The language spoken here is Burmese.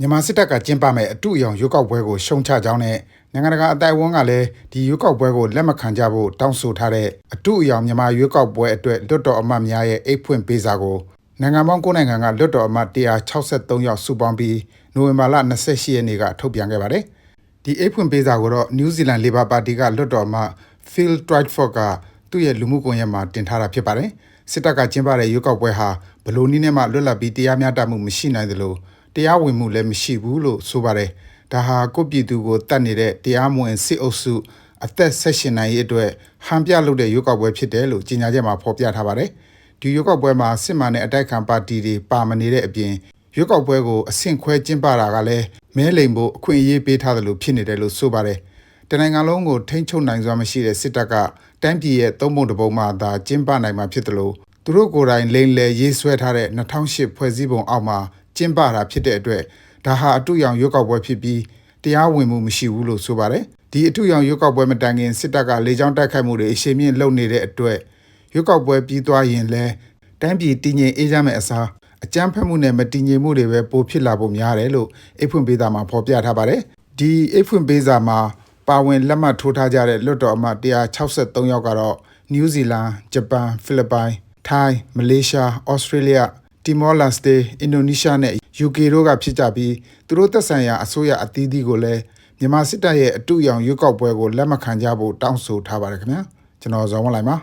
မြန်မာစစ်တပ်ကကျင်းပမဲ့အတူအယောင်ရွေးကောက်ပွဲကိုရှုံချကြောင်းနဲ့နိုင်ငံတကာအတိုင်အဝန်းကလည်းဒီရွေးကောက်ပွဲကိုလက်မခံကြဖို့တောင်းဆိုထားတဲ့အတူအယောင်မြန်မာရွေးကောက်ပွဲအတွက်လွတ်တော်အမတ်များရဲ့အိတ်ဖွင့်ပေးစာကိုနိုင်ငံပေါင်း9နိုင်ငံကလွတ်တော်အမတ်163ယောက်စုပေါင်းပြီးနိုဝင်ဘာလ28ရက်နေ့ကထုတ်ပြန်ခဲ့ပါတယ်။ဒီအိတ်ဖွင့်ပေးစာကိုတော့နယူးဇီလန်လေဘာပါတီကလွတ်တော်အမတ် Phil Twyford ကသူ့ရဲ့လူမှုကွန်ရက်မှာတင်ထားတာဖြစ်ပါတယ်။စစ်တပ်ကကျင်းပတဲ့ရွေးကောက်ပွဲဟာဘလို့နည်းနဲ့မှလွတ်လပ်ပြီးတရားမျှတမှုမရှိနိုင်သလို တရားဝင်မှုလည်းမရှိဘူးလို့ဆိုပါတယ်။ဒါဟာကိုယ့်ပြည်သူကိုတတ်နေတဲ့တရားမဝင်စစ်အုပ်စုအသက်ဆက်ရှင်နိုင်ရေးအတွက်ဟန်ပြလုပ်တဲ့ရွေးကောက်ပွဲဖြစ်တယ်လို့ကြေညာချက်မှာဖော်ပြထားပါတယ်။ဒီရွေးကောက်ပွဲမှာစစ်မှန်တဲ့အတိုက်ခံပါတီတွေပါမနေတဲ့အပြင်ရွေးကောက်ပွဲကိုအဆင့်ခွဲကျင်းပတာကလည်းမဲလိမ်ဖို့အခွင့်အရေးပေးထားတယ်လို့ဖြစ်နေတယ်လို့ဆိုပါတယ်။တနိုင်ငံလုံးကိုထိန်းချုပ်နိုင်စွာမရှိတဲ့စစ်တပ်ကတိုင်းပြည်ရဲ့သုံးပုံတစ်ပုံမှသာကျင်းပနိုင်မှာဖြစ်တယ်လို့သူတို့ကိုယ်တိုင်လိမ်လည်ရေးဆွဲထားတဲ့2008ဖွဲ့စည်းပုံအောက်မှာ ကျင်းပတာဖြစ်တဲ့အတွက်ဒါဟာအတူရောင်ရွေးကောက်ပွဲဖြစ်ပြီးတရားဝင်မှုမရှိဘူးလို့ဆိုပါတယ်ဒီအတူရောင်ရွေးကောက်ပွဲမတိုင်ခင်စစ်တပ်ကလေကြောင်းတိုက်ခိုက်မှုတွေအရှိန်မြင့်လုပ်နေတဲ့အတွက်ရွေးကောက်ပွဲပြီးသွားရင်လည်းတိုင်းပြည်တည်ငြိမ်အေးချမ်းမဲ့အစားအကြမ်းဖက်မှုနဲ့မတည်ငြိမ်မှုတွေပဲပိုဖြစ်လာဖို့များတယ်လို့အိတ်ဖွင့်ပေးစာမှာဖော်ပြထားပါတယ်ဒီအိတ်ဖွင့်ပေးစာမှာပါဝင်လက်မှတ်ထိုးထားကြတဲ့လွတ်တော်အမတ်163ယောက်ကတော့နယူးဇီလန်ဂျပန်ဖိလစ်ပိုင်ထိုင်းမလေးရှားဩစတြေးလျ တီမောလက်စတေအင်ဒိုနီးရှားနဲ့ UK တို့ကဖြစ်ကြပြီးသူတို့သက်ဆိုင်ရာအစိုးရအသီးသီးကိုလည်းမြန်မာစစ်တပ်ရဲ့အတူရောင်ရွေးကောက်ပွဲကိုလက်မခံကြဖို့တောင်းဆိုထားပါတယ်ခင်ဗျာကျွန်တော်ဇော်ဝင်းလိုက်ပါ